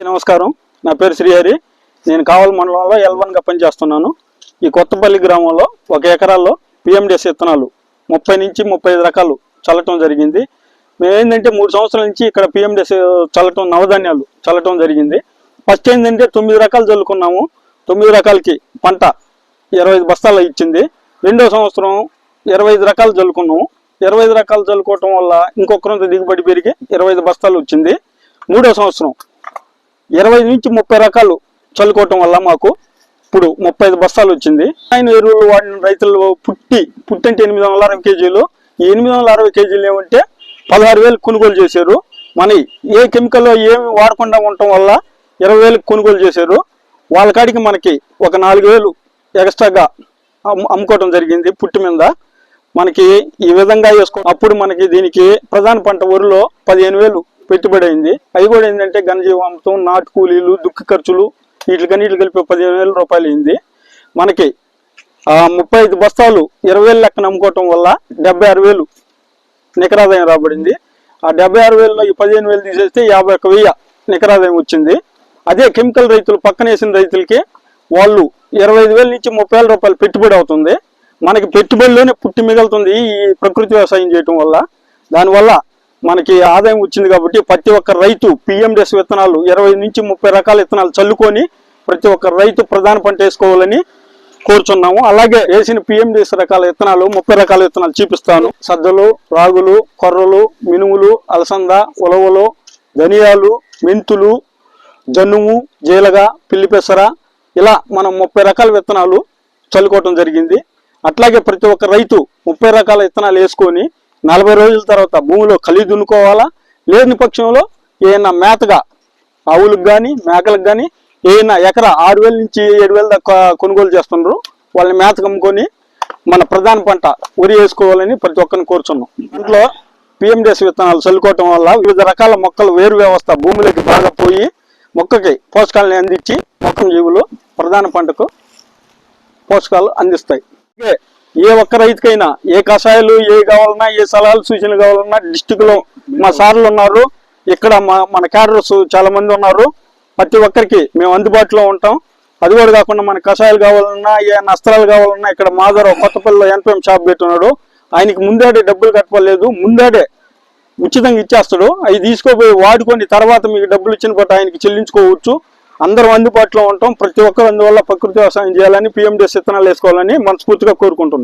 నమస్కారం. నా పేరు శ్రీహరి. నేను కావల మండలంలో ఎల్వన్గా పనిచేస్తున్నాను. ఈ కొత్తపల్లి గ్రామంలో ఒక ఎకరాల్లో పిఎండిఎస్ విత్తనాలు ముప్పై నుంచి ముప్పై ఐదు రకాలు చల్లటం జరిగింది. మేము ఏంటంటే మూడు సంవత్సరాల నుంచి ఇక్కడ పిఎండిఎస్ చల్లటం నవధాన్యాలు చల్లటం జరిగింది. ఫస్ట్ ఏంటంటే తొమ్మిది రకాలు చల్లుకున్నాము. తొమ్మిది రకాలకి పంట ఇరవై ఐదు బస్తాలు ఇచ్చింది. రెండో సంవత్సరం ఇరవై ఐదు రకాలు చల్లుకున్నాము. ఇరవై ఐదు రకాలు చల్లుకోవటం వల్ల ఇంకొకరంత దిగుబడి పెరిగి ఇరవై ఐదు బస్తాలు వచ్చింది. మూడో సంవత్సరం ఇరవై నుంచి ముప్పై రకాలు చల్లుకోవటం వల్ల మాకు ఇప్పుడు ముప్పై ఐదు బస్తాలు వచ్చింది. ఆయన ఎరువులు వాడిన రైతులు పుట్టి పుట్టంటే ఎనిమిది వందల అరవై కేజీలు. ఈ ఎనిమిది వందల అరవై కేజీలు ఏమంటే పదహారు వేలు కొనుగోలు చేశారు. మన ఏ కెమికల్ ఏమి వాడకుండా ఉండటం వల్ల ఇరవై వేలకు కొనుగోలు చేశారు. వాళ్ళ కాడికి మనకి ఒక నాలుగు వేలు ఎక్స్ట్రాగా అమ్ము- అమ్ముకోవడం జరిగింది పుట్టి మీద. మనకి ఈ విధంగా వేసుకో అప్పుడు మనకి దీనికి ప్రధాన పంట వరిలో పదిహేను వేలు పెట్టుబడి అయింది. అవి కూడా ఏంటంటే ఘనజీవామృతం నాటు కూలీలు దుక్కు ఖర్చులు వీటికన్నిటి కలిపి పదిహేను వేల రూపాయలు అయింది. మనకి ముప్పై ఐదు బస్తాలు ఇరవై వేలు లెక్కన అమ్ముకోవటం వల్ల డెబ్బై ఆరు వేలు నికరాదాయం రాబడింది. ఆ డెబ్బై ఆరు వేలలో ఈ పదిహేను వేలు తీసేస్తే యాభై ఒక వెయ్యి నికరాదాయం వచ్చింది. అదే కెమికల్ రైతులు పక్కన వేసిన రైతులకి వాళ్ళు ఇరవై ఐదు వేల నుంచి ముప్పై వేల రూపాయలు పెట్టుబడి అవుతుంది. మనకి పెట్టుబడిలోనే పుట్టి మిగులుతుంది ఈ ప్రకృతి వ్యవసాయం చేయటం వల్ల. దానివల్ల మనకి ఆదాయం వచ్చింది కాబట్టి ప్రతి ఒక్క రైతు పిఎండిఎస్ విత్తనాలు ఇరవై నుంచి ముప్పై రకాల విత్తనాలు చల్లుకొని ప్రతి ఒక్క రైతు ప్రధాన పంట వేసుకోవాలని కోరుచున్నాము. అలాగే వేసిన పిఎండిఎస్ రకాల విత్తనాలు ముప్పై రకాల విత్తనాలు చూపిస్తాను. సజ్జలు రాగులు కొర్రలు మినుములు అలసంద ఉలవలు ధనియాలు మెంతులు జనుము జీలగ పిల్లి పెసర ఇలా మనం ముప్పై రకాల విత్తనాలు చల్లుకోవటం జరిగింది. అట్లాగే ప్రతి ఒక్క రైతు ముప్పై రకాల విత్తనాలు వేసుకొని నలభై రోజుల తర్వాత భూమిలో కలి దున్నుకోవాలా? లేని పక్షంలో ఏమైనా మేతగా ఆవులకు కానీ మేకలకు కానీ ఏమైనా ఎకరా ఆరు వేల నుంచి ఏడు వేల దాకా కొనుగోలు చేస్తున్నారు. వాళ్ళని మేతకు అమ్ముకొని మన ప్రధాన పంట వరి వేసుకోవాలని ప్రతి ఒక్కరిని కోరుచున్నాం. ఇంట్లో పిఎండిఎస్ విత్తనాలు చల్లుకోవటం వల్ల వివిధ రకాల మొక్కలు వేరు వ్యవస్థ భూమిలోకి బాగా పోయి మొక్కకి పోషకాలను అందించి మొక్కల జీవులు ప్రధాన పంటకు పోషకాలు అందిస్తాయి. ఏ ఒక్క రైతుకైనా ఏ కషాయాలు ఏ కావాలన్నా ఏ సలహాలు సూచనలు కావాలన్నా డిస్టిక్లో మా సార్లు ఉన్నారు. ఇక్కడ మా మన క్యాడర్స్ చాలా మంది ఉన్నారు. ప్రతి ఒక్కరికి మేము అందుబాటులో ఉంటాం. అది కూడా కాకుండా మన కషాయాలు కావాలన్నా ఏ నస్త్రాలు కావాలన్నా ఇక్కడ మాధవరావు కొత్తపల్లిలో ఎన్పిఎం షాప్ పెట్టున్నాడు. ఆయనకి ముందాడే డబ్బులు కట్టలేదు ముందాడే ఉచితంగా ఇచ్చేస్తాడు. అవి తీసుకోపోయి వాడుకొని తర్వాత మీకు డబ్బులు ఇచ్చిన పట్టు ఆయనకి చెల్లించుకోవచ్చు. అందరం అందుబాటులో ఉంటాం. ప్రతి ఒక్కరు అందువల్ల ప్రకృతి వ్యవసాయం చేయాలని పిఎండిఎస్ విత్తనాలు వేసుకోవాలని మనస్ఫూర్తిగా కోరుకుంటున్నాం.